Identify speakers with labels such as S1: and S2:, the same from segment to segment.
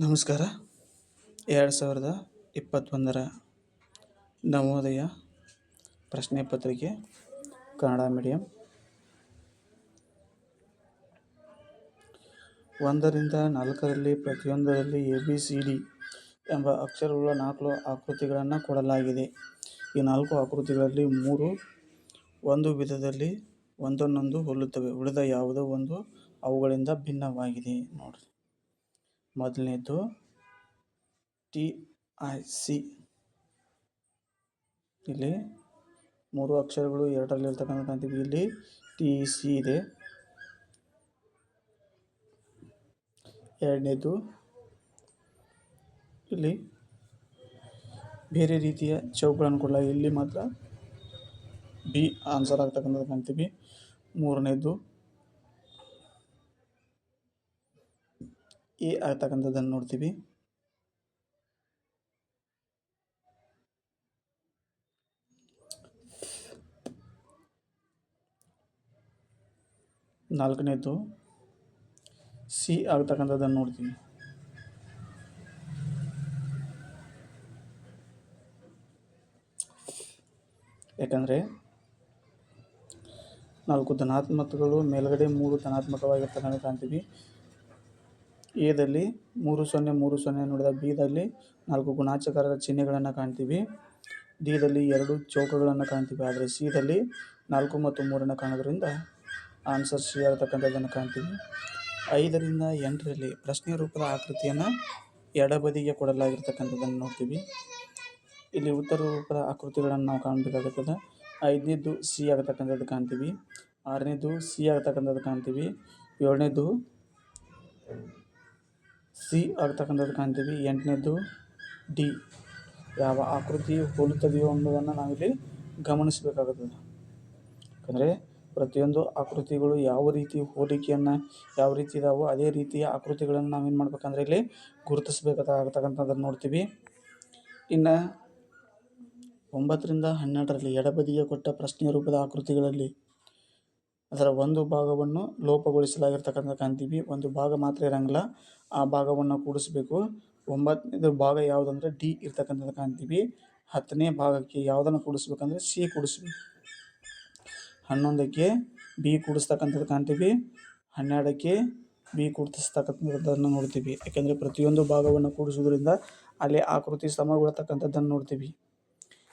S1: ನಮಸ್ಕಾರ. ಎರಡು ಸಾವಿರದ ಇಪ್ಪತ್ತೊಂದರ ನವೋದಯ ಪ್ರಶ್ನೆ ಪತ್ರಿಕೆ, ಕನ್ನಡ ಮೀಡಿಯಂ. ಒಂದರಿಂದ ನಾಲ್ಕರಲ್ಲಿ ಪ್ರತಿಯೊಂದರಲ್ಲಿ ಎ ಬಿ ಸಿ ಡಿ ಎಂಬ ಅಕ್ಷರಗಳ ನಾಲ್ಕು ಆಕೃತಿಗಳನ್ನು ಕೊಡಲಾಗಿದೆ. ಈ ನಾಲ್ಕು ಆಕೃತಿಗಳಲ್ಲಿ ಮೂರು ಒಂದು ವಿಧದಲ್ಲಿ ಒಂದನ್ನೊಂದು ಹೋಲುತ್ತವೆ. ಉಳಿದ ಯಾವುದೋ ಒಂದು ಅವುಗಳಿಂದ ಭಿನ್ನವಾಗಿದೆ. ನೋಡಿರಿ. ಮೊದಲನೇದು ಟಿ ಐ ಸಿ. ಇಲ್ಲಿ ಮೂರು ಅಕ್ಷರಗಳು ಎರಡರಲ್ಲಿ ಇರ್ತಕ್ಕಂಥ ಕಾಣ್ತೀವಿ ಇಲ್ಲಿ ಟಿ ಸಿ ಇದೆ. ಎರಡನೇದು ಇಲ್ಲಿ ಬೇರೆ ರೀತಿಯ ಚೌಕಗಳನ್ನು ಕೊಡಲ ಇಲ್ಲಿ ಮಾತ್ರ ಬಿ ಆನ್ಸರ್ ಆಗ್ತಕ್ಕಂಥದ್ದು ಕಾಣ್ತೀವಿ. ಮೂರನೇದು ಎ ಆಗ್ತಕ್ಕಂಥದ್ದನ್ನು ನೋಡ್ತೀವಿ. ನಾಲ್ಕನೇದು ಸಿ ಆಗ್ತಕ್ಕಂಥದ್ದನ್ನು ನೋಡ್ತೀವಿ. ಯಾಕಂದರೆ ನಾಲ್ಕು ಧನಾತ್ಮಕಗಳು ಮೇಲ್ಗಡೆ ಮೂರು ಧನಾತ್ಮಕವಾಗಿರ್ತಕ್ಕಂಥ ಕಾಣ್ತೀವಿ. ಎದಲ್ಲಿ ಮೂರು ಸೊನ್ನೆ ಮೂರು ಸೊನ್ನೆ ನೋಡಿದ ಬಿದಲ್ಲಿ ನಾಲ್ಕು ಗುಣಾಚಕಾರದ ಚಿಹ್ನೆಗಳನ್ನು ಕಾಣ್ತೀವಿ. ಡಿದಲ್ಲಿ ಎರಡು ಚೌಕಗಳನ್ನು ಕಾಣ್ತೀವಿ. ಆದರೆ ಸಿದಲ್ಲಿ ನಾಲ್ಕು ಮತ್ತು ಮೂರನ್ನು ಕಾಣೋದ್ರಿಂದ ಆನ್ಸರ್ ಸಿ ಆಗ್ತಕ್ಕಂಥದ್ದನ್ನು ಕಾಣ್ತೀವಿ. ಐದರಿಂದ ಎಂಟರಲ್ಲಿ ಪ್ರಶ್ನೆ ರೂಪದ ಆಕೃತಿಯನ್ನು ಎಡಬದಿಗೆ ಕೊಡಲಾಗಿರ್ತಕ್ಕಂಥದ್ದನ್ನು ನೋಡ್ತೀವಿ. ಇಲ್ಲಿ ಉತ್ತರ ರೂಪದ ಆಕೃತಿಗಳನ್ನು ನಾವು ಕಾಣಬೇಕಾಗುತ್ತದೆ. ಐದನೇದು ಸಿ ಆಗತಕ್ಕಂಥದ್ದು ಕಾಣ್ತೀವಿ. ಆರನೇದು ಸಿ ಆಗತಕ್ಕಂಥದ್ದು ಕಾಣ್ತೀವಿ. ಏಳನೇದು ಸಿ ಆಗ್ತಕ್ಕಂಥದ್ದು ಕಾಣ್ತೀವಿ. ಎಂಟನೇದು ಡಿ. ಯಾವ ಆಕೃತಿ ಹೋಲುತ್ತದೆಯೋ ಅನ್ನೋದನ್ನು ನಾವಿಲ್ಲಿ ಗಮನಿಸಬೇಕಾಗುತ್ತದೆ. ಯಾಕಂದರೆ ಪ್ರತಿಯೊಂದು ಆಕೃತಿಗಳು ಯಾವ ರೀತಿ ಹೋಲಿಕೆಯನ್ನು ಯಾವ ರೀತಿ ಇದಾವೋ ಅದೇ ರೀತಿಯ ಆಕೃತಿಗಳನ್ನು ನಾವೇನು ಮಾಡ್ಬೇಕಂದ್ರೆ ಇಲ್ಲಿ ಗುರುತಿಸಬೇಕಾಗತಕ್ಕಂಥದ್ದನ್ನು ನೋಡ್ತೀವಿ. ಇನ್ನು ಒಂಬತ್ತರಿಂದ ಹನ್ನೆರಡರಲ್ಲಿ ಎಡಬದಿಗೆ ಕೊಟ್ಟ ಪ್ರಶ್ನೆ ರೂಪದ ಆಕೃತಿಗಳಲ್ಲಿ ಅದರ ಒಂದು ಭಾಗವನ್ನು ಲೋಪಗೊಳಿಸಲಾಗಿರ್ತಕ್ಕಂಥ ಕಾಣ್ತೀವಿ. ಒಂದು ಭಾಗ ಮಾತ್ರ ಇರಂಗಿಲ್ಲ. ಆ ಭಾಗವನ್ನು ಕೂಡಿಸಬೇಕು. ಒಂಬತ್ತನೇದು ಭಾಗ ಯಾವುದಂದ್ರೆ ಡಿ ಇರ್ತಕ್ಕಂಥದ್ದು ಕಾಣ್ತೀವಿ. ಹತ್ತನೇ ಭಾಗಕ್ಕೆ ಯಾವುದನ್ನು ಕೂಡಿಸ್ಬೇಕಂದ್ರೆ ಸಿ ಕೂಡಿಸ್ಬೇಕು. ಹನ್ನೊಂದಕ್ಕೆ ಬಿ ಕೂಡಿಸ್ತಕ್ಕಂಥದ್ದು ಕಾಣ್ತೀವಿ. ಹನ್ನೆರಡಕ್ಕೆ ಬಿ ಕೂಡಿಸ್ತಕ್ಕಂಥದ್ದನ್ನು ನೋಡ್ತೀವಿ. ಯಾಕೆಂದರೆ ಪ್ರತಿಯೊಂದು ಭಾಗವನ್ನು ಕೂಡಿಸೋದ್ರಿಂದ ಅಲ್ಲಿ ಆಕೃತಿ ಸಮಗೊಳ್ತಕ್ಕಂಥದ್ದನ್ನು ನೋಡ್ತೀವಿ.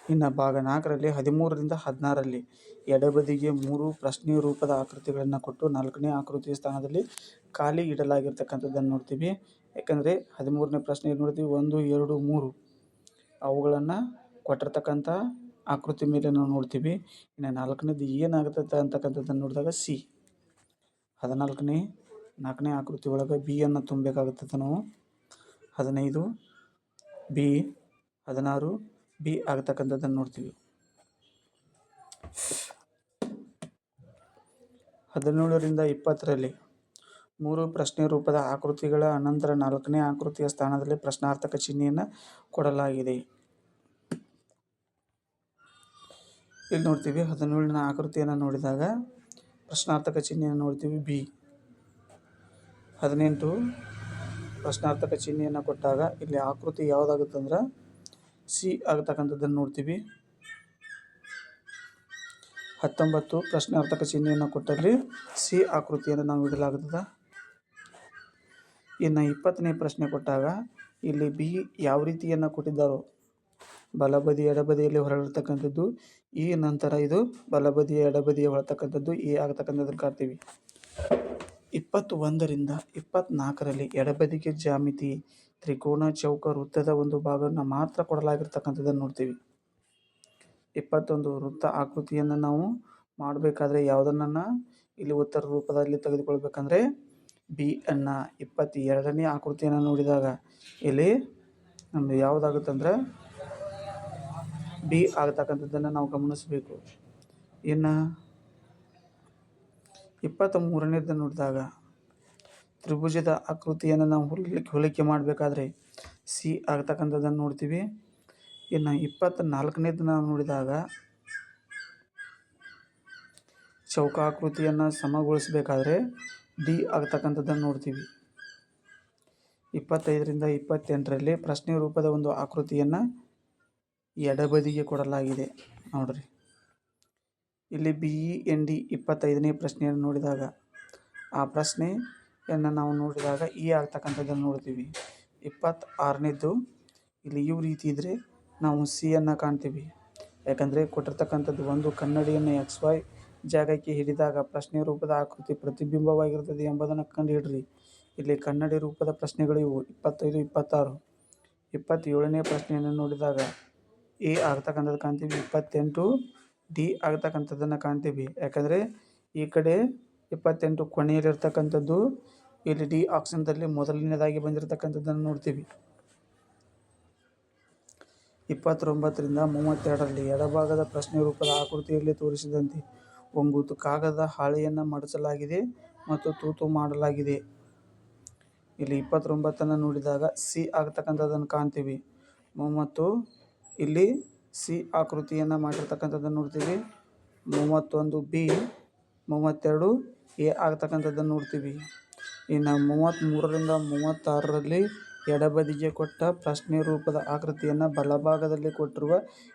S1: ಇನ್ನು ಭಾಗ ನಾಲ್ಕರಲ್ಲಿ, ಹದಿಮೂರರಿಂದ ಹದಿನಾರರಲ್ಲಿ ಎಡಬದಿಗೆ ಮೂರು ಪ್ರಶ್ನೆ ರೂಪದ ಆಕೃತಿಗಳನ್ನು ಕೊಟ್ಟು ನಾಲ್ಕನೇ ಆಕೃತಿ ಸ್ಥಾನದಲ್ಲಿ ಖಾಲಿ ಇಡಲಾಗಿರ್ತಕ್ಕಂಥದ್ದನ್ನು ನೋಡ್ತೀವಿ. ಯಾಕಂದರೆ ಹದಿಮೂರನೇ ಪ್ರಶ್ನೆ ನೋಡ್ತೀವಿ, ಒಂದು, ಎರಡು, ಮೂರು. ಅವುಗಳನ್ನು ಕೊಟ್ಟಿರ್ತಕ್ಕಂಥ ಆಕೃತಿ ಮೇಲೆ ನಾವು ನೋಡ್ತೀವಿ. ಇನ್ನು ನಾಲ್ಕನೇದು ಏನಾಗುತ್ತೆ ಅಂತಕ್ಕಂಥದ್ದನ್ನು ನೋಡಿದಾಗ ಸಿ ಹದಿನಾಲ್ಕನೇ, ನಾಲ್ಕನೇ ಆಕೃತಿ ಒಳಗೆ ಬಿಯನ್ನು ತುಂಬಬೇಕಾಗುತ್ತದೆ ನಾವು. ಹದಿನೈದು ಬಿ ಹದಿನಾರು ಬಿ ಆಗತಕ್ಕಂಥದ್ದನ್ನು ನೋಡ್ತೀವಿ. ಹದಿನೇಳರಿಂದ ಇಪ್ಪತ್ತರಲ್ಲಿ ಮೂರು ಪ್ರಶ್ನೆ ರೂಪದ ಆಕೃತಿಗಳ ಅನಂತರ ನಾಲ್ಕನೇ ಆಕೃತಿಯ ಸ್ಥಾನದಲ್ಲಿ ಪ್ರಶ್ನಾರ್ಥಕ ಚಿಹ್ನೆಯನ್ನು ಕೊಡಲಾಗಿದೆ. ಇಲ್ಲಿ ನೋಡ್ತೀವಿ ಹದಿನೇಳನ ಆಕೃತಿಯನ್ನು ನೋಡಿದಾಗ ಪ್ರಶ್ನಾರ್ಥಕ ಚಿಹ್ನೆಯನ್ನು ನೋಡ್ತೀವಿ ಬಿ. ಹದಿನೆಂಟು ಪ್ರಶ್ನಾರ್ಥಕ ಚಿಹ್ನೆಯನ್ನು ಕೊಟ್ಟಾಗ ಇಲ್ಲಿ ಆಕೃತಿ ಯಾವುದಾಗುತ್ತಂದ್ರೆ ಸಿ ಆಗತಕ್ಕಂಥದ್ದನ್ನು ನೋಡ್ತೀವಿ. ಹತ್ತೊಂಬತ್ತು ಪ್ರಶ್ನಾರ್ಥಕ ಚಿಹ್ನೆಯನ್ನು ಕೊಟ್ಟಲ್ಲಿ ಸಿ ಆಕೃತಿಯನ್ನು ನಾವು ಇಡಲಾಗುತ್ತದೆ ಇನ್ನು ಇಪ್ಪತ್ತನೇ ಪ್ರಶ್ನೆ ಕೊಟ್ಟಾಗ ಇಲ್ಲಿ ಬಿ ಯಾವ ರೀತಿಯನ್ನು ಕೊಟ್ಟಿದ್ದಾರೋ? ಬಲಬದಿ ಎಡಬದಿಯಲ್ಲಿ ಹೊರಡಿರ್ತಕ್ಕಂಥದ್ದು ಈ ನಂತರ ಇದು ಬಲಬದಿಯ ಎಡಬದಿಯ ಹೊರತಕ್ಕಂಥದ್ದು, ಎ ಆಗತಕ್ಕಂಥದ್ದನ್ನು ಕಾಡ್ತೀವಿ ಇಪ್ಪತ್ತು ಒಂದರಿಂದ ಇಪ್ಪತ್ತ್ನಾಲ್ಕರಲ್ಲಿ ಎಡಬದಿಗೆ ಜಾಮಿತಿ ತ್ರಿಕೋನ ಚೌಕ ವೃತ್ತದ ಒಂದು ಭಾಗವನ್ನು ಮಾತ್ರ ಕೊಡಲಾಗಿರ್ತಕ್ಕಂಥದ್ದನ್ನು ನೋಡ್ತೀವಿ. ಇಪ್ಪತ್ತೊಂದು ವೃತ್ತ ಆಕೃತಿಯನ್ನು ನಾವು ಮಾಡಬೇಕಾದ್ರೆ ಯಾವುದನ್ನ ಇಲ್ಲಿ ಉತ್ತರ ರೂಪದಲ್ಲಿ ತೆಗೆದುಕೊಳ್ಬೇಕಂದ್ರೆ ಬಿ ಅನ್ನ ಇಪ್ಪತ್ತೆರಡನೇ ಆಕೃತಿಯನ್ನು ನೋಡಿದಾಗ ಇಲ್ಲಿ ನಮ್ಮದು ಯಾವುದಾಗುತ್ತಂದ್ರೆ ಬಿ ಆಗತಕ್ಕಂಥದ್ದನ್ನು ನಾವು ಗಮನಿಸಬೇಕು. ಇನ್ನು ಇಪ್ಪತ್ತ ಮೂರನೇದನ್ನು ನೋಡಿದಾಗ ತ್ರಿಭುಜದ ಆಕೃತಿಯನ್ನು ನಾವು ಹೊಲಿಕೆ ಹೋಲಿಕೆ ಮಾಡಬೇಕಾದ್ರೆ ಸಿ ಆಗ್ತಕ್ಕಂಥದ್ದನ್ನು ನೋಡ್ತೀವಿ. ಇನ್ನು ಇಪ್ಪತ್ತ ನಾಲ್ಕನೇದು ನಾವು ನೋಡಿದಾಗ ಚೌಕಾಕೃತಿಯನ್ನು ಸಮಗೊಳಿಸಬೇಕಾದ್ರೆ ಡಿ ಆಗ್ತಕ್ಕಂಥದ್ದನ್ನು ನೋಡ್ತೀವಿ. ಇಪ್ಪತ್ತೈದರಿಂದ ಇಪ್ಪತ್ತೆಂಟರಲ್ಲಿ ಪ್ರಶ್ನೆ ರೂಪದ ಒಂದು ಆಕೃತಿಯನ್ನು ಎಡಬದಿಗೆ ಕೊಡಲಾಗಿದೆ. ನೋಡ್ರಿ. ಇಲ್ಲಿ ಬಿ, ಇ, ಎನ್, ಡಿ ಇಪ್ಪತ್ತೈದನೇ ಪ್ರಶ್ನೆಯನ್ನು ನೋಡಿದಾಗ ಆ ಪ್ರಶ್ನೆಯನ್ನು ನಾವು ನೋಡಿದಾಗ ಈ ಆಗ್ತಕ್ಕಂಥದ್ದನ್ನು ನೋಡ್ತೀವಿ. ಇಪ್ಪತ್ತಾರನೇದ್ದು, ಇಲ್ಲಿ ಈ ರೀತಿ ಇದ್ದರೆ ನಾವು ಸಿಯನ್ನು ಕಾಣ್ತೀವಿ. ಯಾಕಂದರೆ ಕೊಟ್ಟಿರ್ತಕ್ಕಂಥದ್ದು ಒಂದು ಕನ್ನಡಿಯನ್ನು ಎಕ್ಸ್ ವೈ ಜಾಗಕ್ಕೆ ಹಿಡಿದಾಗ ಪ್ರಶ್ನೆ ರೂಪದ ಆಕೃತಿ ಪ್ರತಿಬಿಂಬವಾಗಿರ್ತದೆ ಎಂಬುದನ್ನು ಕಂಡುಹಿಡ್ರಿ ಇಲ್ಲಿ ಕನ್ನಡಿ ರೂಪದ ಪ್ರಶ್ನೆಗಳು ಇವು. ಇಪ್ಪತ್ತೈದು, ಇಪ್ಪತ್ತಾರು. ಇಪ್ಪತ್ತೇಳನೇ ಪ್ರಶ್ನೆಯನ್ನು ನೋಡಿದಾಗ ಎ ಆಗ್ತಕ್ಕಂಥದ್ದು ಕಾಣ್ತೀವಿ. ಇಪ್ಪತ್ತೆಂಟು, ಡಿ ಆಗ್ತಕ್ಕಂಥದ್ದನ್ನು ಕಾಣ್ತೀವಿ. ಯಾಕಂದರೆ ಈ ಕಡೆ ಇಪ್ಪತ್ತೆಂಟು ಕೊನೆಯಲ್ಲಿರ್ತಕ್ಕಂಥದ್ದು, ಇಲ್ಲಿ ಡಿ ಆಪ್ಷನ್ದಲ್ಲಿ ಮೊದಲನೇದಾಗಿ ಬಂದಿರತಕ್ಕಂಥದ್ದನ್ನು ನೋಡ್ತೀವಿ. ಇಪ್ಪತ್ತೊಂಬತ್ತರಿಂದ ಮೂವತ್ತೆರಡರಲ್ಲಿ ಎಡಭಾಗದ ಪ್ರಶ್ನೆ ರೂಪದ ಆಕೃತಿಯಲ್ಲಿ ತೋರಿಸಿದಂತೆ ಒಂಬತ್ತು ಕಾಗದ ಹಾಳೆಯನ್ನು ಮಡಚಲಾಗಿದೆ ಮತ್ತು ತೂತು ಮಾಡಲಾಗಿದೆ. ಇಲ್ಲಿ ಇಪ್ಪತ್ತೊಂಬತ್ತನ್ನು ನೋಡಿದಾಗ ಸಿ ಆಗ್ತಕ್ಕಂಥದ್ದನ್ನು ಕಾಣ್ತೀವಿ. ಮೂವತ್ತು, ಇಲ್ಲಿ ಸಿ ಆಕೃತಿಯನ್ನು ಮಾಡಿರ್ತಕ್ಕಂಥದ್ದನ್ನು ನೋಡ್ತೀವಿ. ಮೂವತ್ತೊಂದು ಬಿ, ಮೂವತ್ತೆರಡು ಎ ಆಗ್ತಕ್ಕಂಥದ್ದನ್ನು ನೋಡ್ತೀವಿ. ಇನ್ನು ಮೂವತ್ತ್ಮೂರರಿಂದ ಮೂವತ್ತಾರರಲ್ಲಿ ಎಡಬದಿಗೆ ಕೊಟ್ಟ ಪ್ರಶ್ನೆ ರೂಪದ ಆಕೃತಿಯನ್ನು ಬಲಭಾಗದಲ್ಲಿ ಕೊಟ್ಟಿರುವ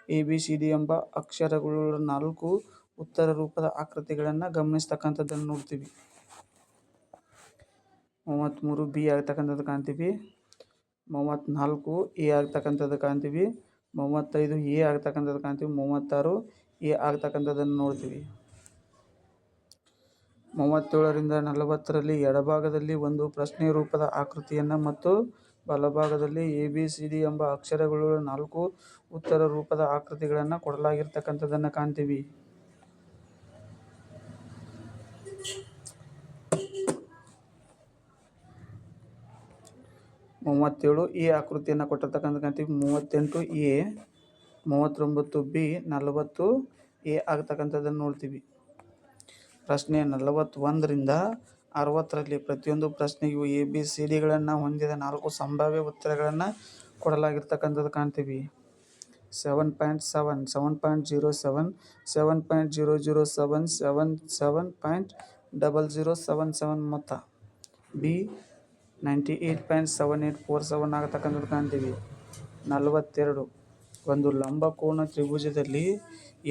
S1: ಎ ಬಿ ಸಿ ಡಿ ಎಂಬ ಅಕ್ಷರಗಳುಳ್ಳ ನಾಲ್ಕು ಉತ್ತರ ರೂಪದ ಆಕೃತಿಗಳನ್ನು ಗಮನಿಸ್ತಕ್ಕಂಥದ್ದನ್ನು ನೋಡ್ತೀವಿ. ಮೂವತ್ತ್ಮೂರು ಬಿ ಆಗ್ತಕ್ಕಂಥದ್ದು ಕಾಣ್ತೀವಿ. ಮೂವತ್ತ್ನಾಲ್ಕು ಎ ಆಗ್ತಕ್ಕಂಥದ್ದು ಕಾಣ್ತೀವಿ. ಮೂವತ್ತೈದು ಎ ಆಗ್ತಕ್ಕಂಥದ್ದು ಕಾಣ್ತೀವಿ. ಮೂವತ್ತಾರು ಎ ಆಗ್ತಕ್ಕಂಥದ್ದನ್ನು ನೋಡ್ತೀವಿ. ಮೂವತ್ತೇಳರಿಂದ ನಲವತ್ತರಲ್ಲಿ ಎಡಭಾಗದಲ್ಲಿ ಒಂದು ಪ್ರಶ್ನೆ ರೂಪದ ಆಕೃತಿಯನ್ನು ಮತ್ತು ಬಲಭಾಗದಲ್ಲಿ ಎ, ಬಿ, ಸಿ, ಡಿ ಎಂಬ ಅಕ್ಷರಗಳುಳ್ಳ ನಾಲ್ಕು ಉತ್ತರ ರೂಪದ ಆಕೃತಿಗಳನ್ನು ಕೊಡಲಾಗಿರ್ತಕ್ಕಂಥದ್ದನ್ನು ಕಾಣ್ತೀವಿ. ಮೂವತ್ತೇಳು ಎ ಆಕೃತಿಯನ್ನು ಕೊಟ್ಟಿರ್ತಕ್ಕಂಥ ಕಾಣ್ತೀವಿ. ಮೂವತ್ತೆಂಟು ಎ, ಮೂವತ್ತೊಂಬತ್ತು ಬಿ, ನಲವತ್ತು ಎ ಆಗ್ತಕ್ಕಂಥದ್ದನ್ನು ನೋಡ್ತೀವಿ. ಪ್ರಶ್ನೆ ನಲವತ್ತೊಂದರಿಂದ ಅರವತ್ತರಲ್ಲಿ ಪ್ರತಿಯೊಂದು ಪ್ರಶ್ನೆಗೂ ಎ ಬಿ ಸಿ ಡಿಗಳನ್ನು ಹೊಂದಿದ ನಾಲ್ಕು ಸಂಭಾವ್ಯ ಉತ್ತರಗಳನ್ನು ಕೊಡಲಾಗಿರ್ತಕ್ಕಂಥದ್ದು ಕಾಣ್ತೀವಿ. Seven point seven seven point zero seven seven point zero zero seven seven seven point double zero seven seven ಮೊತ್ತ. B ninety eight point seven eight four seven ಆಗತಕ್ಕಂಥದ್ದು ಕಾಣ್ತೀವಿ. ನಲವತ್ತೆರಡು, ಒಂದು ಲಂಬಕೋನ ತ್ರಿಭುಜದಲ್ಲಿ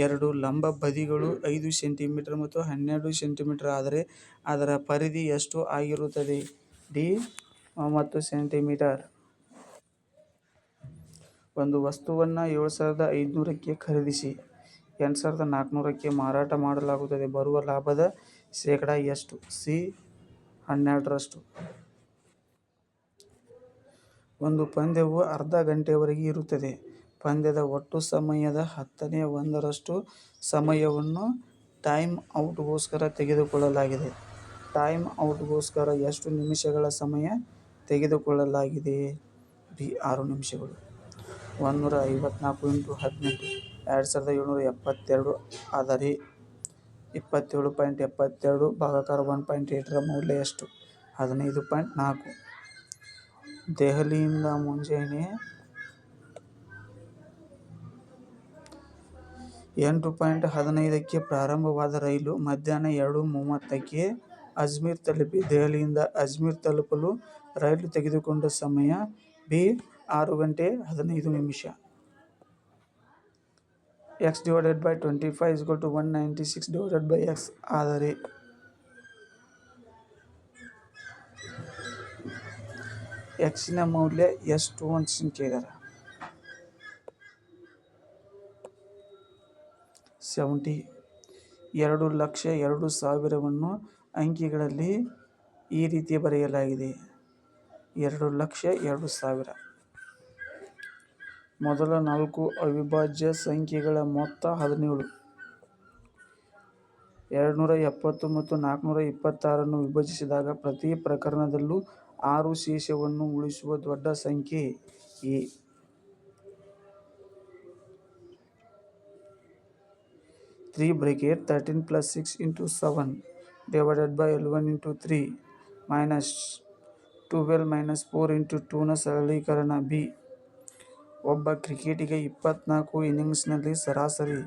S1: ಎರಡು ಲಂಬ ಬದಿಗಳು ಐದು ಸೆಂಟಿಮೀಟರ್ ಮತ್ತು ಹನ್ನೆರಡು ಸೆಂಟಿಮೀಟರ್ ಆದರೆ ಅದರ ಪರಿಧಿ ಎಷ್ಟು ಆಗಿರುತ್ತದೆ? ಡಿ ಒಂಬತ್ತು ಸೆಂಟಿಮೀಟರ್. ಒಂದು ವಸ್ತುವನ್ನು ಏಳು ಸಾವಿರದ ಐದುನೂರಕ್ಕೆ ಖರೀದಿಸಿ. ಎಂಟು ಸಾವಿರದ ನಾಲ್ಕುನೂರಕ್ಕೆ ಮಾರಾಟ ಮಾಡಲಾಗುತ್ತದೆ. ಬರುವ ಲಾಭದ ಶೇಕಡ ಎಷ್ಟು? ಸಿ, ಹನ್ನೆರಡರಷ್ಟು. ಒಂದು ಪಂದ್ಯವು ಅರ್ಧ ಗಂಟೆಯವರೆಗೆ ಇರುತ್ತದೆ. ಪಂದ್ಯದ ಒಟ್ಟು ಸಮಯದ ಹತ್ತನೇ ಒಂದರಷ್ಟು ಸಮಯವನ್ನು ಟೈಮ್ ಔಟ್ಗೋಸ್ಕರ ತೆಗೆದುಕೊಳ್ಳಲಾಗಿದೆ. ಟೈಮ್ ಔಟ್ಗೋಸ್ಕರ ಎಷ್ಟು ನಿಮಿಷಗಳ ಸಮಯ ತೆಗೆದುಕೊಳ್ಳಲಾಗಿದೆ? ಬಿ, ಆರು ನಿಮಿಷಗಳು. ಒಂದುನೂರ ಐವತ್ನಾಲ್ಕು ಇಂಟು ಹದಿನೆಂಟು. ಎರಡು ಸಾವಿರದ ಏಳ್ನೂರ ಎಪ್ಪತ್ತೆರಡು ಆದರೆ ಇಪ್ಪತ್ತೇಳು ಪಾಯಿಂಟ್ ಎಪ್ಪತ್ತೆರಡು ಭಾಗಕಾರ ಒನ್ ಪಾಯಿಂಟ್ ಏಟರ ಮೌಲ್ಯ ಎಷ್ಟು? ಹದಿನೈದು ಪಾಯಿಂಟ್ ನಾಲ್ಕು. ದೆಹಲಿಯಿಂದ ಮುಂಜಾನೆ ಎಂಟು ಪಾಯಿಂಟ್ ಹದಿನೈದಕ್ಕೆ ಪ್ರಾರಂಭವಾದ ರೈಲು ಮಧ್ಯಾಹ್ನ ಎರಡು ಮೂವತ್ತಕ್ಕೆ ಅಜ್ಮೀರ್ ತಲುಪಿ ದೆಹಲಿಯಿಂದ ಅಜ್ಮೀರ್ ತಲುಪಲು ರೈಲು ತೆಗೆದುಕೊಂಡ ಸಮಯ ಬಿ ಆರು ಗಂಟೆ ಹದಿನೈದು ನಿಮಿಷ. X divided by twenty five is equal to one ninety six divided by X. ಆದರೆ ಎಕ್ಸಿನ ಮೌಲ್ಯ ಎಷ್ಟು ಅಂತ ಕೇಳಿದಾರೆ. ಸೆವೆಂಟಿ ಎರಡು ಲಕ್ಷ ಎರಡು ಸಾವಿರವನ್ನು ಅಂಕಿಗಳಲ್ಲಿ ಈ ರೀತಿ ಬರೆಯಲಾಗಿದೆ. ಎರಡು ಲಕ್ಷ ಎರಡು ಸಾವಿರ. ಮೊದಲ ನಾಲ್ಕು ಅವಿಭಾಜ್ಯ ಸಂಖ್ಯೆಗಳ ಮೊತ್ತ ಹದಿನೇಳು. ಎರಡುನೂರ ಎಪ್ಪತ್ತು ಮತ್ತು ನಾಲ್ಕುನೂರ ಇಪ್ಪತ್ತಾರನ್ನು ವಿಭಜಿಸಿದಾಗ ಪ್ರತಿ ಪ್ರಕರಣದಲ್ಲೂ ಆರು ಶೇಷವನ್ನು ಉಳಿಸುವ ದೊಡ್ಡ ಸಂಖ್ಯೆ A. 3 bracket 13 plus 6 into 7 divided by L1 into 3 minus 12 minus four into ಟೂನ ಸರಳೀಕರಣ ಬಿ ಒಬ್ಬ ಕ್ರಿಕೆಟಿಗೆ ಇಪ್ಪತ್ನಾಲ್ಕು ಇನ್ನಿಂಗ್ಸ್ನಲ್ಲಿ ಸರಾಸರಿ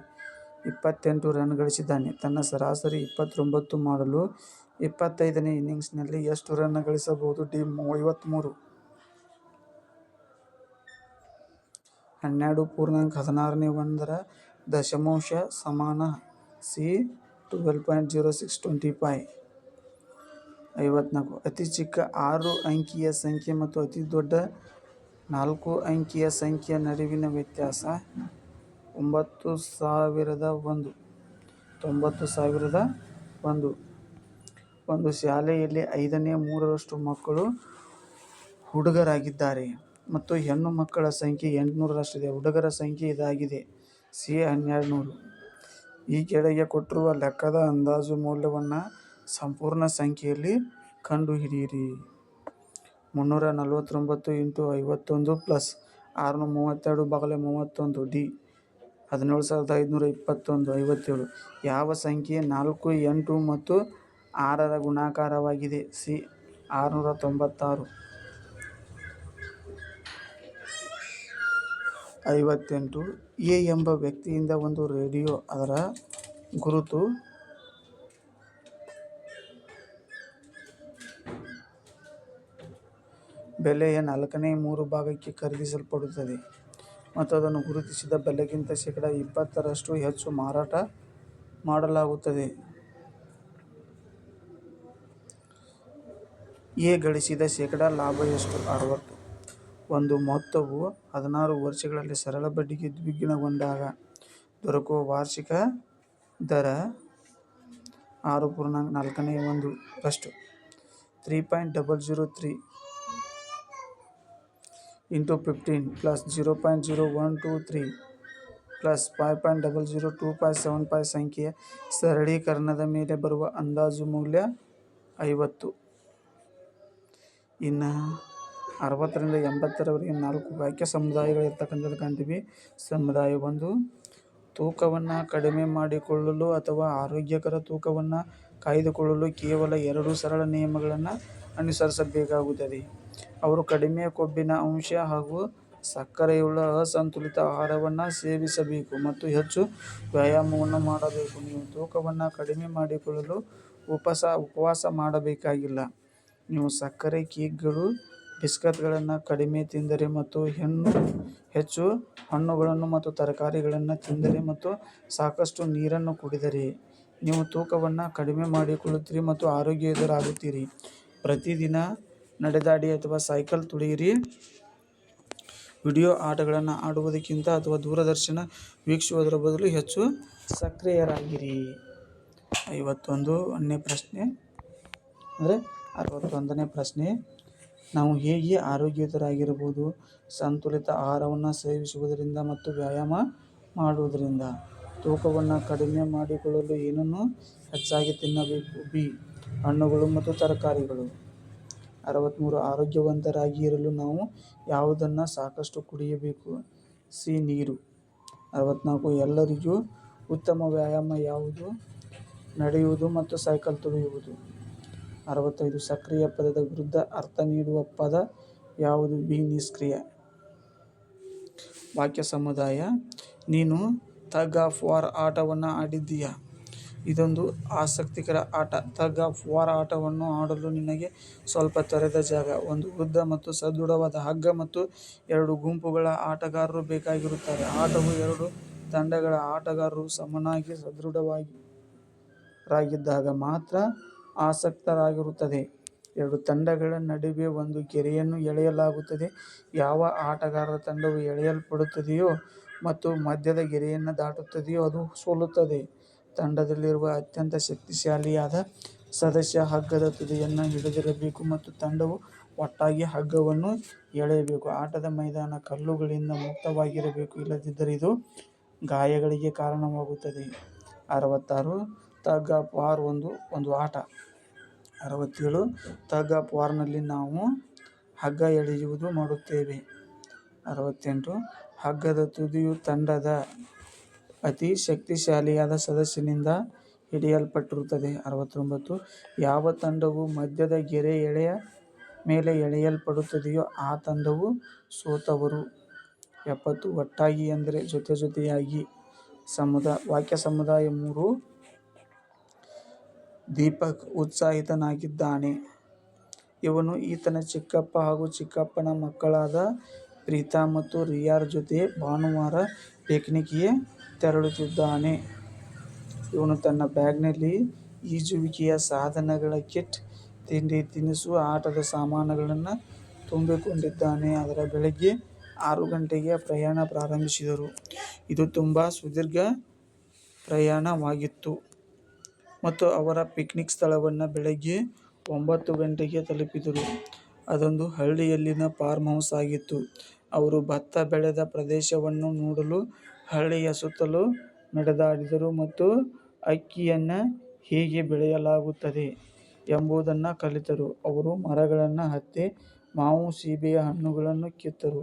S1: ಇಪ್ಪತ್ತೆಂಟು ರನ್ ಗಳಿಸಿದ್ದಾನೆ. ತನ್ನ ಸರಾಸರಿ ಇಪ್ಪತ್ತೊಂಬತ್ತು ಮಾಡಲು ಇಪ್ಪತ್ತೈದನೇ ಇನ್ನಿಂಗ್ಸ್ನಲ್ಲಿ ಎಷ್ಟು ರನ್ ಗಳಿಸಬಹುದು? ಡಿ ಐವತ್ತ್ಮೂರು ಹನ್ನೆರಡು ಪೂರ್ಣಾಂಕ ಹದಿನಾರನೇ ಒಂದರ ದಶಮಾಂಶ ಸಮಾನ C twelve point zero six twenty five. ಐವತ್ನಾಲ್ಕು. ಅತಿ ಚಿಕ್ಕ ಆರು ಅಂಕಿಯ ಸಂಖ್ಯೆ ಮತ್ತು ಅತಿ ದೊಡ್ಡ ನಾಲ್ಕು ಅಂಕಿಯ ಸಂಖ್ಯೆಯ ನಡುವಿನ ವ್ಯತ್ಯಾಸ ಒಂಬತ್ತು ಸಾವಿರದ ಒಂದು. ತೊಂಬತ್ತು ಸಾವಿರದ ಒಂದು. ಒಂದು ಶಾಲೆಯಲ್ಲಿ ಐದನೇ ಮೂರರಷ್ಟು ಮಕ್ಕಳು ಹುಡುಗರಾಗಿದ್ದಾರೆ ಮತ್ತು ಹೆಣ್ಣು ಮಕ್ಕಳ ಸಂಖ್ಯೆ ಎಂಟುನೂರರಷ್ಟಿದೆ. ಹುಡುಗರ ಸಂಖ್ಯೆ ಇದಾಗಿದೆ. ಸಿ ಹನ್ನೆರಡು ನೂರು. ಈ ಕೆಳಗೆ ಕೊಟ್ಟಿರುವ ಲೆಕ್ಕದ ಅಂದಾಜು ಮೌಲ್ಯವನ್ನು ಸಂಪೂರ್ಣ ಸಂಖ್ಯೆಯಲ್ಲಿ ಕಂಡುಹಿಡಿಯಿರಿ. ಮುನ್ನೂರ ನಲವತ್ತೊಂಬತ್ತು ಇಂಟು ಐವತ್ತೊಂದು ಪ್ಲಸ್ ಆರುನೂರ ಮೂವತ್ತೆರಡು ಬಾಗಲೆ ಮೂವತ್ತೊಂದು ಡಿ, ಹದಿನೇಳು ಸಾವಿರದ ಐದುನೂರ ಇಪ್ಪತ್ತೊಂದು, ಐವತ್ತೇಳು. ಯಾವ ಸಂಖ್ಯೆ ನಾಲ್ಕು, ಎಂಟು ಮತ್ತು ಆರರ ಗುಣಾಕಾರವಾಗಿದೆ? ಸಿ, ಆರುನೂರ ತೊಂಬತ್ತಾರು. ಐವತ್ತೆಂಟು ಎ ಎಂಬ ವ್ಯಕ್ತಿಯಿಂದ ಒಂದು ರೇಡಿಯೋ ಅದರ ಗುರುತು ಬೆಲೆಯ ನಾಲ್ಕನೇ ಮೂರು ಭಾಗಕ್ಕೆ ಖರೀದಿಸಲ್ಪಡುತ್ತದೆ ಮತ್ತು ಅದನ್ನು ಗುರುತಿಸಿದ ಬೆಲೆಗಿಂತ ಶೇಕಡ ಇಪ್ಪತ್ತರಷ್ಟು ಹೆಚ್ಚು ಮಾರಾಟ ಮಾಡಲಾಗುತ್ತದೆ. ಎ ಗಳಿಸಿದ ಶೇಕಡ ಲಾಭ ಎಷ್ಟು ಅರವತ್ತು. ಒಂದು ಮೊತ್ತವು ಹದಿನಾರು ವರ್ಷಗಳಲ್ಲಿ ಸರಳ ಬಡ್ಡಿಗೆ ದ್ವಿಗುಣಗೊಂಡಾಗ ದೊರಕುವ ವಾರ್ಷಿಕ ದರ ಆರು ಪೂರ್ಣಾಂಕ ನಾಲ್ಕನೇ ಒಂದು ರಷ್ಟು. Three point double zero three into fifteen plus zero point zero one two three plus five point double zero two five seven five ಸಂಖ್ಯೆಯ ಸರಳೀಕರಣದ ಮೇಲೆ ಬರುವ ಅಂದಾಜು ಮೌಲ್ಯ ಐವತ್ತು. ಇನ್ನು ಅರವತ್ತರಿಂದ ಎಂಬತ್ತರವರೆಗೆ ನಾಲ್ಕು ವಾಕ್ಯ ಸಮುದಾಯಗಳಿರ್ತಕ್ಕಂಥದ್ದು ಕಾಣ್ತೀವಿ. ಸಮುದಾಯ ಒಂದು. ತೂಕವನ್ನು ಕಡಿಮೆ ಮಾಡಿಕೊಳ್ಳಲು ಅಥವಾ ಆರೋಗ್ಯಕರ ತೂಕವನ್ನು ಕಾಯ್ದುಕೊಳ್ಳಲು ಕೇವಲ ಎರಡು ಸರಳ ನಿಯಮಗಳನ್ನು ಅನುಸರಿಸಬೇಕಾಗುತ್ತದೆ. ಅವರು ಕಡಿಮೆ ಕೊಬ್ಬಿನ ಅಂಶ ಹಾಗೂ ಸಕ್ಕರೆಯುಳ್ಳ ಅಸಂತುಲಿತ ಆಹಾರವನ್ನು ಸೇವಿಸಬೇಕು ಮತ್ತು ಹೆಚ್ಚು ವ್ಯಾಯಾಮವನ್ನು ಮಾಡಬೇಕು. ನೀವು ತೂಕವನ್ನು ಕಡಿಮೆ ಮಾಡಿಕೊಳ್ಳಲು ಉಪಸ, ಉಪವಾಸ ಮಾಡಬೇಕಾಗಿಲ್ಲ. ನೀವು ಸಕ್ಕರೆ, ಕೇಕ್ಗಳು ಬಿಸ್ಕತ್ಗಳನ್ನು ಕಡಿಮೆ ತಿಂದರೆ ಮತ್ತು ಹೆಣ್ಣು, ಹೆಚ್ಚು ಹಣ್ಣುಗಳನ್ನು ಮತ್ತು ತರಕಾರಿಗಳನ್ನು ತಿಂದರೆ ಮತ್ತು ಸಾಕಷ್ಟು ನೀರನ್ನು ಕುಡಿದರೆ. ನೀವು ತೂಕವನ್ನು ಕಡಿಮೆ ಮಾಡಿಕೊಳ್ಳುತ್ತೀರಿ ಮತ್ತು ಆರೋಗ್ಯಯುತರಾಗುತ್ತೀರಿ. ಪ್ರತಿದಿನ ನಡೆದಾಡಿ ಅಥವಾ ಸೈಕಲ್ ತುಳಿಯಿರಿ. ವಿಡಿಯೋ ಆಟಗಳನ್ನು ಆಡುವುದಕ್ಕಿಂತ ಅಥವಾ ದೂರದರ್ಶನ ವೀಕ್ಷಿಸುವುದರ ಬದಲು ಹೆಚ್ಚು ಸಕ್ರಿಯರಾಗಿರಿ. ಐವತ್ತೊಂದು ಒಂದನೇ ಪ್ರಶ್ನೆ. ಅಂದರೆ ಅರವತ್ತೊಂದನೇ ಪ್ರಶ್ನೆ. ನಾವು ಹೇಗೆ ಆರೋಗ್ಯಯುತರಾಗಿರಬಹುದು? ಸಂತುಲಿತ ಆಹಾರವನ್ನು ಸೇವಿಸುವುದರಿಂದ ಮತ್ತು ವ್ಯಾಯಾಮ ಮಾಡುವುದರಿಂದ. ತೂಕವನ್ನು ಕಡಿಮೆ ಮಾಡಿಕೊಳ್ಳಲು ಏನನ್ನು ಹೆಚ್ಚಾಗಿ ತಿನ್ನಬೇಕು? ಬಿ, ಹಣ್ಣುಗಳು ಮತ್ತು ತರಕಾರಿಗಳು. ಅರವತ್ತ್ಮೂರು ಆರೋಗ್ಯವಂತರಾಗಿ ಇರಲು ನಾವು ಯಾವುದನ್ನು ಸಾಕಷ್ಟು ಕುಡಿಯಬೇಕು? ಸಿ, ನೀರು. ಅರವತ್ತ್ನಾಲ್ಕು ಎಲ್ಲರಿಗೂ ಉತ್ತಮ ವ್ಯಾಯಾಮ ಯಾವುದು? ನಡೆಯುವುದು ಮತ್ತು ಸೈಕಲ್ ತುಳಿಯುವುದು. ಅರವತ್ತೈದು ಸಕ್ರಿಯ ಪದದ ವಿರುದ್ಧ ಅರ್ಥ ನೀಡುವ ಪದ ಯಾವುದು? ಬಿ ನಿಷ್ಕ್ರಿಯ. ವಾಕ್ಯ ಸಮುದಾಯ, ನೀನು ತಗ್ ಆಫ್ ವಾರ್ ಆಟವನ್ನು ಆಡಿದ್ದೀಯ? ಇದೊಂದು ಆಸಕ್ತಿಕರ ಆಟ. ತಗ್ ಆಫ್ ವಾರ್ ಆಟವನ್ನು ಆಡಲು ನಿನಗೆ ಸ್ವಲ್ಪ ತೆರೆದ ಜಾಗ. ಒಂದು ವೃದ್ಧ ಮತ್ತು ಸದೃಢವಾದ ಹಗ್ಗ ಮತ್ತು ಎರಡು ಗುಂಪುಗಳ ಆಟಗಾರರು ಬೇಕಾಗಿರುತ್ತಾರೆ. ಆಟವು ಎರಡು ತಂಡಗಳ ಆಟಗಾರರು ಸಮನಾಗಿ ಸದೃಢವಾಗಿ ರಾಗಿದ್ದಾಗ ಮಾತ್ರ ಆಸಕ್ತರಾಗಿರುತ್ತದೆ. ಎರಡು ತಂಡಗಳ ನಡುವೆ ಒಂದು ಗೆರೆಯನ್ನು ಎಳೆಯಲಾಗುತ್ತದೆ. ಯಾವ ಆಟಗಾರರ ತಂಡವು ಎಳೆಯಲ್ಪಡುತ್ತದೆಯೋ ಮತ್ತು ಮಧ್ಯದ ಗೆರೆಯನ್ನು ದಾಟುತ್ತದೆಯೋ ಅದು ಸೋಲುತ್ತದೆ. ತಂಡದಲ್ಲಿರುವ ಅತ್ಯಂತ ಶಕ್ತಿಶಾಲಿಯಾದ ಸದಸ್ಯ ಹಗ್ಗದ ತುದಿಯನ್ನು ಹಿಡಿದಿರಬೇಕು ಮತ್ತು ತಂಡವು ಒಟ್ಟಾಗಿ ಹಗ್ಗವನ್ನು ಎಳೆಯಬೇಕು. ಆಟದ ಮೈದಾನ ಕಲ್ಲುಗಳಿಂದ ಮುಕ್ತವಾಗಿರಬೇಕು. ಇಲ್ಲದಿದ್ದರೆ ಇದು ಗಾಯಗಳಿಗೆ ಕಾರಣವಾಗುತ್ತದೆ. ಅರವತ್ತಾರು ತಗ್ ಪಾರ್ ಒಂದು ಒಂದು ಆಟ. ಅರವತ್ತೇಳು ತಗ್ ಆಫ್ ವಾರ್ನಲ್ಲಿ ನಾವು ಹಗ್ಗ ಎಳೆಯುವುದು ಮಾಡುತ್ತೇವೆ. ಅರವತ್ತೆಂಟು, ಹಗ್ಗದ ತುದಿಯು ತಂಡದ ಅತಿ ಶಕ್ತಿಶಾಲಿಯಾದ ಸದಸ್ಯನಿಂದ ಹಿಡಿಯಲ್ಪಟ್ಟಿರುತ್ತದೆ. ಅರವತ್ತೊಂಬತ್ತು, ಯಾವ ತಂಡವು ಮಧ್ಯದ ಗೆರೆ ಎಳೆಯ ಮೇಲೆ ಎಳೆಯಲ್ಪಡುತ್ತದೆಯೋ ಆ ತಂಡವು ಸೋತವರು. ಎಪ್ಪತ್ತು, ಒಟ್ಟಾಗಿ ಎಂದರೆ ಜೊತೆ ಜೊತೆಯಾಗಿ ಸಮುದಾಯ ವಾಕ್ಯ ಸಮುದಾಯ ಮೂರು ದೀಪಕ್ ಉತ್ಸಾಹಿತನಾಗಿದ್ದಾನೆ ಇವನು ಈತನ ಚಿಕ್ಕಪ್ಪ ಹಾಗೂ ಚಿಕ್ಕಪ್ಪನ ಮಕ್ಕಳಾದ ಪ್ರೀತಾ ಮತ್ತು ರಿಯಾರ ಜೊತೆ ಭಾನುವಾರ ಪಿಕ್ನಿಕ್ಗೆ ತೆರಳುತ್ತಿದ್ದಾನೆ. ಇವನು ತನ್ನ ಬ್ಯಾಗ್ನಲ್ಲಿ ಈಜುವಿಕೆಯ ಸಾಧನಗಳ ಕಿಟ್, ತಿಂಡಿ-ತಿನಿಸು, ಆಟದ ಸಾಮಾನುಗಳನ್ನು ತುಂಬಿಕೊಂಡಿದ್ದಾನೆ. ಅದರ ಬೆಳಗ್ಗೆ ಆರು ಗಂಟೆಗೆ ಪ್ರಯಾಣ ಪ್ರಾರಂಭಿಸಿದರು. ಇದು ತುಂಬಾ ಸುದೀರ್ಘ ಪ್ರಯಾಣವಾಗಿತ್ತು ಮತ್ತು ಅವರ ಪಿಕ್ನಿಕ್ ಸ್ಥಳವನ್ನು ಬೆಳಗ್ಗೆ ಒಂಬತ್ತು ಗಂಟೆಗೆ ತಲುಪಿದರು. ಅದೊಂದು ಹಳ್ಳಿಯಲ್ಲಿನ ಫಾರ್ಮ್ ಹೌಸ್ ಆಗಿತ್ತು. ಅವರು ಭತ್ತ ಬೆಳೆದ ಪ್ರದೇಶವನ್ನು ನೋಡಲು ಹಳ್ಳಿಯ ಸುತ್ತಲೂ ನಡೆದಾಡಿದರು ಮತ್ತು ಅಕ್ಕಿಯನ್ನು ಹೇಗೆ ಬೆಳೆಯಲಾಗುತ್ತದೆ ಎಂಬುದನ್ನು ಕಲಿತರು. ಅವರು ಮರಗಳನ್ನು ಹತ್ತಿ, ಮಾವು, ಸೀಬೆಯ ಹಣ್ಣುಗಳನ್ನು ಕಿತ್ತರು.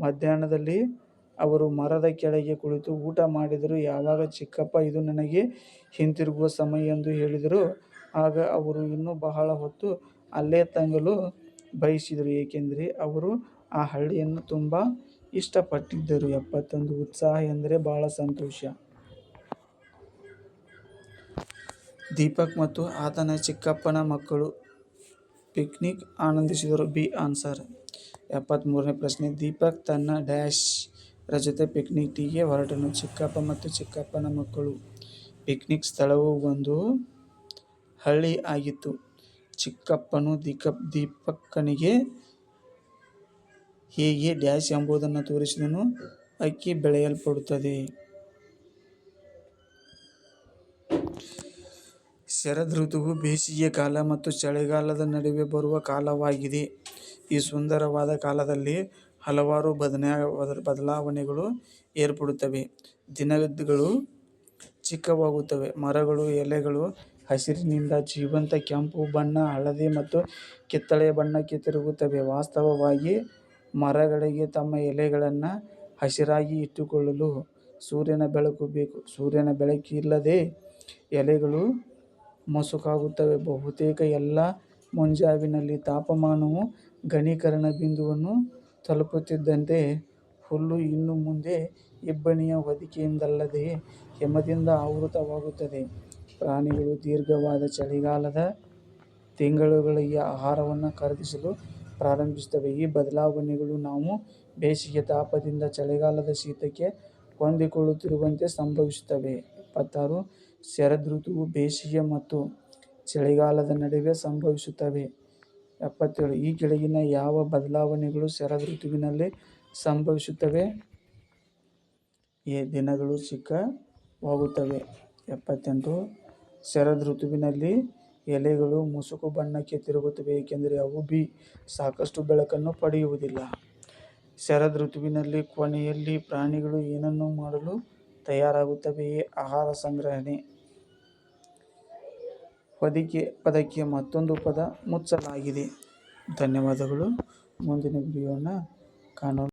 S1: ಮಧ್ಯಾಹ್ನದಲ್ಲಿ ಅವರು ಮರದ ಕೆಳಗೆ ಕುಳಿತು ಊಟ ಮಾಡಿದರು. ಯಾವಾಗ ಚಿಕ್ಕಪ್ಪ, ಇದು ನನಗೆ ಹಿಂತಿರುಗುವ ಸಮಯ ಎಂದು ಹೇಳಿದರು ಆಗ ಅವರು ಇನ್ನೂ ಬಹಳ ಹೊತ್ತು ಅಲ್ಲೇ ತಂಗಲು ಬಯಸಿದರು ಏಕೆಂದರೆ ಅವರು ಆ ಹಳ್ಳಿಯನ್ನು ತುಂಬ ಇಷ್ಟಪಟ್ಟಿದ್ದರು. ಎಪ್ಪತ್ತೊಂದು ಉತ್ಸಾಹ ಎಂದರೆ ಬಹಳ ಸಂತೋಷ. ದೀಪಕ್ ಮತ್ತು ಆತನ ಚಿಕ್ಕಪ್ಪನ ಮಕ್ಕಳು ಪಿಕ್ನಿಕ್ ಆನಂದಿಸಿದರು. ಬಿ. ಆನ್ಸರ್. ಎಪ್ಪತ್ತ್ಮೂರನೇ ಪ್ರಶ್ನೆ. ದೀಪಕ್ ತನ್ನ ರ ಜೊತೆ ಟೀಗೆ ಹೊರಟನು. ಚಿಕ್ಕಪ್ಪ ಮತ್ತು ಚಿಕ್ಕಪ್ಪನ ಮಕ್ಕಳು. ಪಿಕ್ನಿಕ್ ಸ್ಥಳವು ಒಂದು ಹಳ್ಳಿ ಆಗಿತ್ತು. ಚಿಕ್ಕಪ್ಪನು ದೀಪಕ್ನಿಗೆ ಹೇಗೆ ಡ್ಯಾಶ್ ಎಂಬುದನ್ನು ತೋರಿಸಿದನು. ಅಕ್ಕಿ ಬೆಳೆಯಲ್ಪಡುತ್ತದೆ. ಶರದ್ ಋತುವು ಬೇಸಿಗೆ ಕಾಲ ಮತ್ತು ಚಳಿಗಾಲದ ನಡುವೆ ಬರುವ ಕಾಲವಾಗಿದೆ. ಈ ಸುಂದರವಾದ ಕಾಲದಲ್ಲಿ ಹಲವಾರು ಬದಲಾವಣೆಗಳು ಏರ್ಪಡುತ್ತವೆ. ದಿನಗಳು ಚಿಕ್ಕವಾಗುತ್ತವೆ. ಮರಗಳು ಎಲೆಗಳು ಹಸಿರಿನಿಂದ ಜೀವಂತ ಕೆಂಪು ಬಣ್ಣ, ಹಳದಿ ಮತ್ತು ಕಿತ್ತಳೆ ಬಣ್ಣಕ್ಕೆ ತಿರುಗುತ್ತವೆ. ವಾಸ್ತವವಾಗಿ, ಮರಗಳಿಗೆ ತಮ್ಮ ಎಲೆಗಳನ್ನು ಹಸಿರಾಗಿ ಇಟ್ಟುಕೊಳ್ಳಲು ಸೂರ್ಯನ ಬೆಳಕು ಬೇಕು. ಸೂರ್ಯನ ಬೆಳಕಿಲ್ಲದೆ ಎಲೆಗಳು ಮಸುಕಾಗುತ್ತವೆ. ಬಹುತೇಕ ಎಲ್ಲ ಮುಂಜಾವಿನಲ್ಲಿ ತಾಪಮಾನವು ಘನೀಕರಣ ಬಿಂದುವನ್ನು ತಲುಪುತ್ತಿದ್ದಂತೆ ಹುಲ್ಲು ಇನ್ನು ಮುಂದೆ ಇಬ್ಬನಿಯ ಹೊದಿಕೆಯಿಂದಲ್ಲದೆ ಹಿಮದಿಂದ ಆವೃತವಾಗುತ್ತದೆ. ಪ್ರಾಣಿಗಳು ದೀರ್ಘವಾದ ಚಳಿಗಾಲದ ತಿಂಗಳುಗಳಿಗೆ ಆಹಾರವನ್ನು ಖರೀದಿಸಲು ಪ್ರಾರಂಭಿಸುತ್ತವೆ. ಈ ಬದಲಾವಣೆಗಳು ನಾವು ಬೇಸಿಗೆ ತಾಪದಿಂದ ಚಳಿಗಾಲದ ಶೀತಕ್ಕೆ ಹೊಂದಿಕೊಳ್ಳುತ್ತಿರುವಂತೆ ಸಂಭವಿಸುತ್ತವೆ. ಎಪ್ಪತ್ತಾರು. ಶರದೃತುವು ಬೇಸಿಗೆ ಮತ್ತು ಚಳಿಗಾಲದ ನಡುವೆ ಸಂಭವಿಸುತ್ತವೆ. ಎಪ್ಪತ್ತೇಳು. ಈ ಕೆಳಗಿನ ಯಾವ ಬದಲಾವಣೆಗಳು ಶರದೃತುವಿನಲ್ಲಿ ಸಂಭವಿಸುತ್ತವೆ. ಎ. ದಿನಗಳು ಚಿಕ್ಕವಾಗುತ್ತವೆ. ಎಪ್ಪತ್ತೆಂಟು. ಶರದೃತುವಿನಲ್ಲಿ ಎಲೆಗಳು ಮುಸುಕು ಬಣ್ಣಕ್ಕೆ ತಿರುಗುತ್ತವೆ, ಏಕೆಂದರೆ ಅವು ಬಿ. ಸಾಕಷ್ಟು ಬೆಳಕನ್ನು ಪಡೆಯುವುದಿಲ್ಲ. ಶರದೃತುವಿನ ಕೊನೆಯಲ್ಲಿ ಪ್ರಾಣಿಗಳು ಏನನ್ನು ಮಾಡಲು ತಯಾರಾಗುತ್ತವೆಯೇ ಆಹಾರ ಸಂಗ್ರಹಣೆ. ಹೊದಿಕೆ ಪದಕ್ಕೆ ಮತ್ತೊಂದು ಪದ ಮುಚ್ಚಲಾಗಿದೆ. ಧನ್ಯವಾದಗಳು. ಮುಂದಿನ ವೀಡಿಯೊವನ್ನು ಕಾಣೋಣ.